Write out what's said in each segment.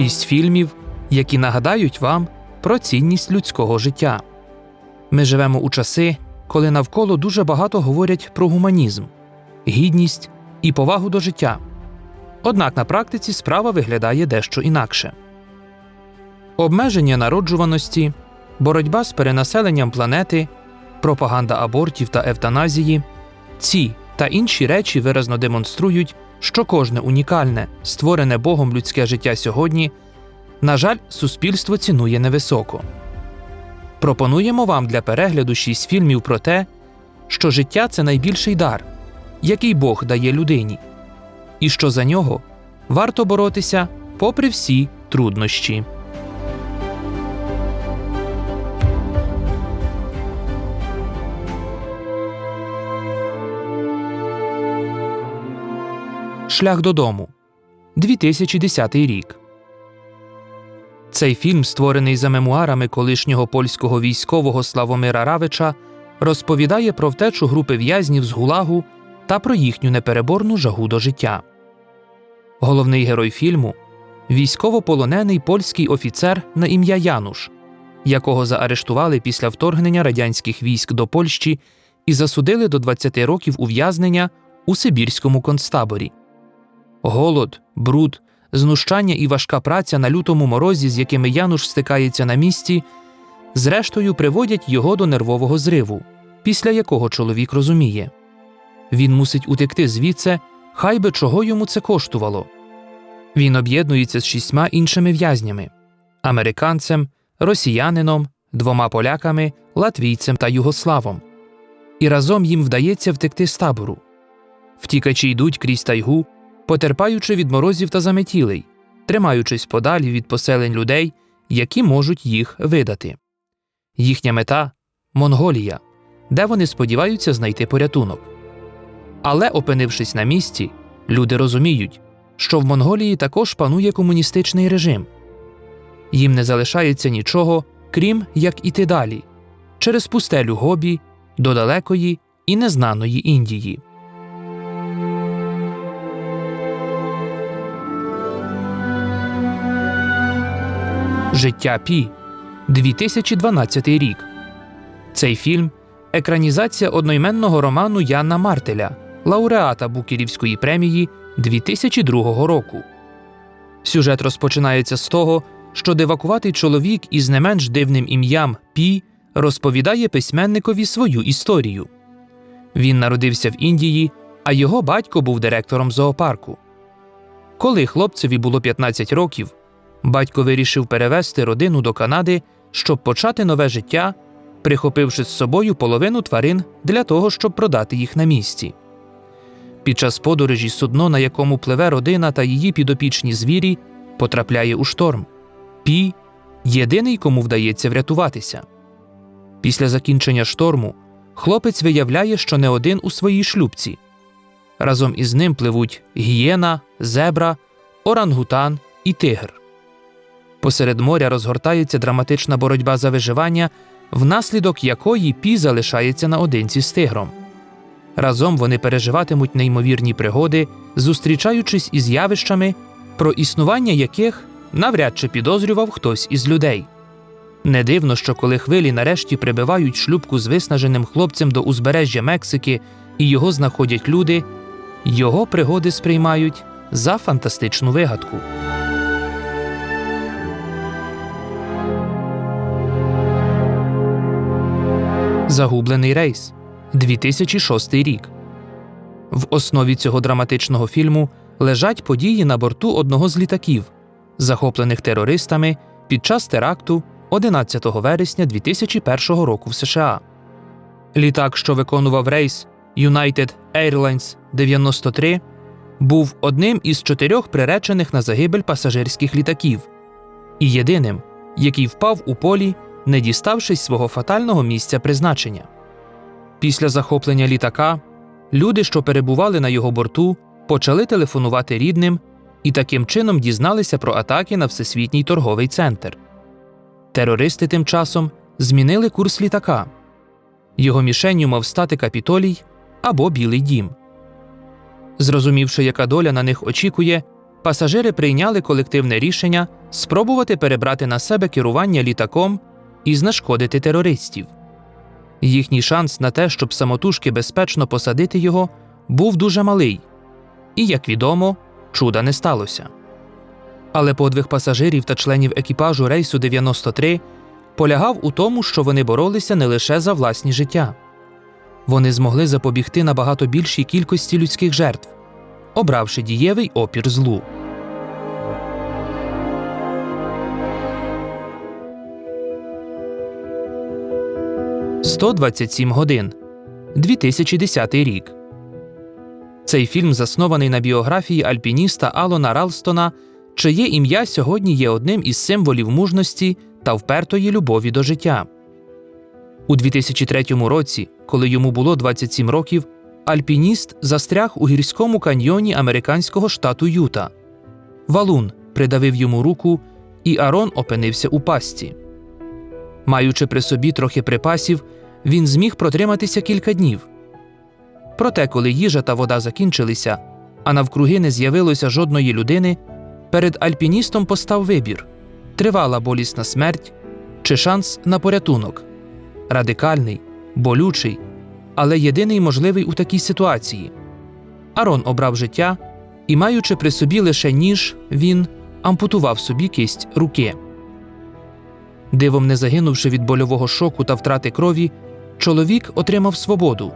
Шість фільмів, які нагадають вам про цінність людського життя. Ми живемо у часи, коли навколо дуже багато говорять про гуманізм, гідність і повагу до життя. Однак на практиці справа виглядає дещо інакше. Обмеження народжуваності, боротьба з перенаселенням планети, пропаганда абортів та евтаназії ці та інші речі виразно демонструють, що кожне унікальне, створене Богом людське життя сьогодні, на жаль, суспільство цінує невисоко. Пропонуємо вам для перегляду шість фільмів про те, що життя це найбільший дар, який Бог дає людині, і що за нього варто боротися попри всі труднощі. Шлях додому 2010 рік. Цей фільм, створений за мемуарами колишнього польського військового Славомира Равича, розповідає про втечу групи в'язнів з гулагу та про їхню непереборну жагу до життя. Головний герой фільму військовополонений польський офіцер на ім'я Януш, якого заарештували після вторгнення радянських військ до Польщі і засудили до 20 років ув'язнення у Сибірському концтаборі. Голод, бруд, знущання і важка праця на лютому морозі, з якими Януш стикається на місці, зрештою приводять його до нервового зриву, після якого чоловік розуміє він мусить утекти звідси, хай би чого йому це коштувало. Він об'єднується з шістьма іншими в'язнями американцем, росіянином, двома поляками, латвійцем та югославом. І разом їм вдається втекти з табору. Втікачі йдуть крізь тайгу, потерпаючи від морозів та заметілей, тримаючись подалі від поселень людей, які можуть їх видати. Їхня мета Монголія, де вони сподіваються знайти порятунок. Але, опинившись на місці, люди розуміють, що в Монголії також панує комуністичний режим. Їм не залишається нічого, крім як іти далі, через пустелю Гобі до далекої і незнаної Індії. Життя Пі 2012 рік. Цей фільм екранізація одноіменного роману Яна Мартеля, лауреата Букерівської премії 2002 року. Сюжет розпочинається з того, що дивакуватий чоловік із не менш дивним ім'ям Пі розповідає письменникові свою історію. Він народився в Індії, а його батько був директором зоопарку. Коли хлопцеві було 15 років, батько вирішив перевезти родину до Канади, щоб почати нове життя, прихопивши з собою половину тварин для того, щоб продати їх на місці. Під час подорожі судно, на якому пливе родина та її підопічні звірі, потрапляє у шторм. Пі єдиний, кому вдається врятуватися. Після закінчення шторму хлопець виявляє, що не один у своїй шлюбці. Разом із ним пливуть гієна, зебра, орангутан і тигр. Посеред моря розгортається драматична боротьба за виживання, внаслідок якої Пі залишається наодинці з тигром. Разом вони переживатимуть неймовірні пригоди, зустрічаючись із явищами, про існування яких навряд чи підозрював хтось із людей. Не дивно, що коли хвилі нарешті прибивають шлюбку з виснаженим хлопцем до узбережжя Мексики і його знаходять люди, його пригоди сприймають за фантастичну вигадку. Загублений рейс 2006 рік. В основі цього драматичного фільму лежать події на борту одного з літаків, захоплених терористами під час теракту 11 вересня 2001 року в США. Літак, що виконував рейс United Airlines 93, був одним із чотирьох приречених на загибель пасажирських літаків і єдиним, який впав у полі, не діставшись свого фатального місця призначення. Після захоплення літака люди, що перебували на його борту, почали телефонувати рідним і таким чином дізналися про атаки на всесвітній торговий центр. Терористи тим часом змінили курс літака. Його мішенню мав стати капітолій або Білий дім. Зрозумівши, яка доля на них очікує, пасажири прийняли колективне рішення спробувати перебрати на себе керування літаком і знешкодити терористів. Їхній шанс на те, щоб самотужки безпечно посадити його, був дуже малий, і, як відомо, чуда не сталося. Але подвиг пасажирів та членів екіпажу рейсу 93 полягав у тому, що вони боролися не лише за власні життя. Вони змогли запобігти набагато більшій кількості людських жертв, обравши дієвий опір злу. «127 годин 2010 рік. Цей фільм заснований на біографії альпініста Алона Ралстона, чиє ім'я сьогодні є одним із символів мужності та впертої любові до життя. У 2003 році, коли йому було 27 років, альпініст застряг у гірському каньйоні американського штату Юта. Валун придавив йому руку, і Арон опинився у пастці. Маючи при собі трохи припасів, він зміг протриматися кілька днів. Проте, коли їжа та вода закінчилися, а навкруги не з'явилося жодної людини, перед альпіністом постав вибір тривала болісна смерть чи шанс на порятунок радикальний, болючий, але єдиний можливий у такій ситуації. Арон обрав життя, і, маючи при собі лише ніж, він ампутував собі кисть руки. Дивом не загинувши від больового шоку та втрати крові, чоловік отримав свободу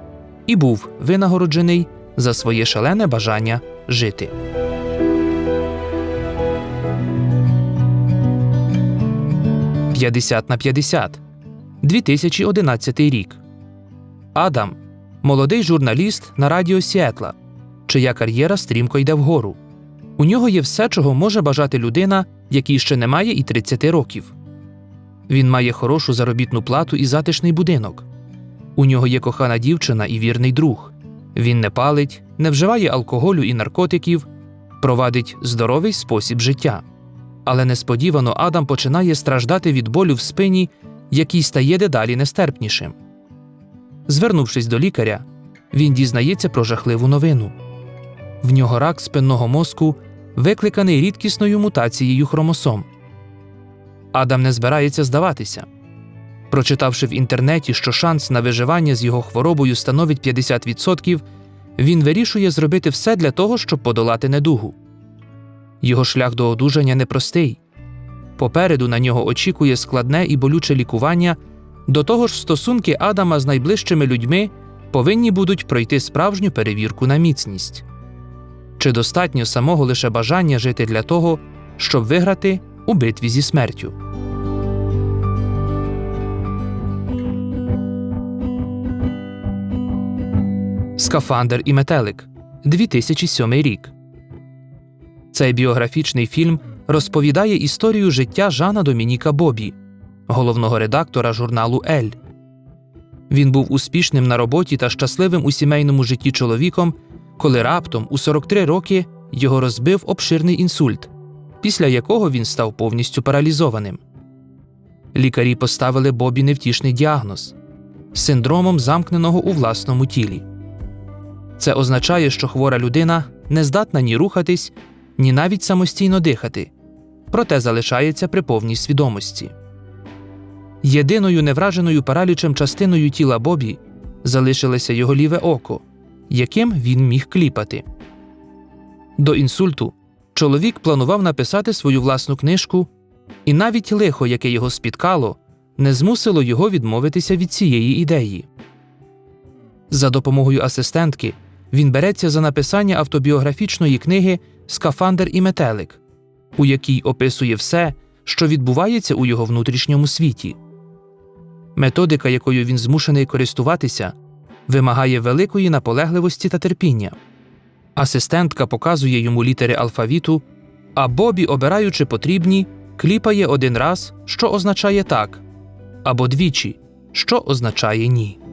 і був винагороджений за своє шалене бажання жити. «50 на 50. 2011 рік. Адам молодий журналіст на радіо Сіетла, чия кар'єра стрімко йде вгору. У нього є все, чого може бажати людина, якій ще немає і 30 років. Він має хорошу заробітну плату і затишний будинок. У нього є кохана дівчина і вірний друг. Він не палить, не вживає алкоголю і наркотиків, провадить здоровий спосіб життя. Але несподівано Адам починає страждати від болю в спині, який стає дедалі нестерпнішим. Звернувшись до лікаря, він дізнається про жахливу новину. В нього рак спинного мозку, викликаний рідкісною мутацією хромосом. Адам не збирається здаватися. Прочитавши в інтернеті, що шанс на виживання з його хворобою становить 50%, він вирішує зробити все для того, щоб подолати недугу. Його шлях до одужання непростий. Попереду на нього очікує складне і болюче лікування, до того ж, стосунки Адама з найближчими людьми повинні будуть пройти справжню перевірку на міцність. Чи достатньо самого лише бажання жити для того, щоб виграти у битві зі смертю? Скафандр і метелик 2007 рік. Цей біографічний фільм розповідає історію життя Жана Домініка Бобі, головного редактора журналу Ель. Він був успішним на роботі та щасливим у сімейному житті чоловіком, коли раптом у 43 роки його розбив обширний інсульт, після якого він став повністю паралізованим. Лікарі поставили Бобі невтішний діагноз синдромом замкненого у власному тілі. Це означає, що хвора людина не здатна ні рухатись, ні навіть самостійно дихати, проте залишається при повній свідомості. Єдиною невраженою паралічем частиною тіла Бобі залишилося його ліве око, яким він міг кліпати. До інсульту чоловік планував написати свою власну книжку, і навіть лихо, яке його спіткало, не змусило його відмовитися від цієї ідеї. За допомогою асистентки він береться за написання автобіографічної книги Скафандр і метелик, у якій описує все, що відбувається у його внутрішньому світі. Методика, якою він змушений користуватися, вимагає великої наполегливості та терпіння. Асистентка показує йому літери алфавіту, а Бобі, обираючи потрібні, кліпає один раз, що означає так, або двічі, що означає ні.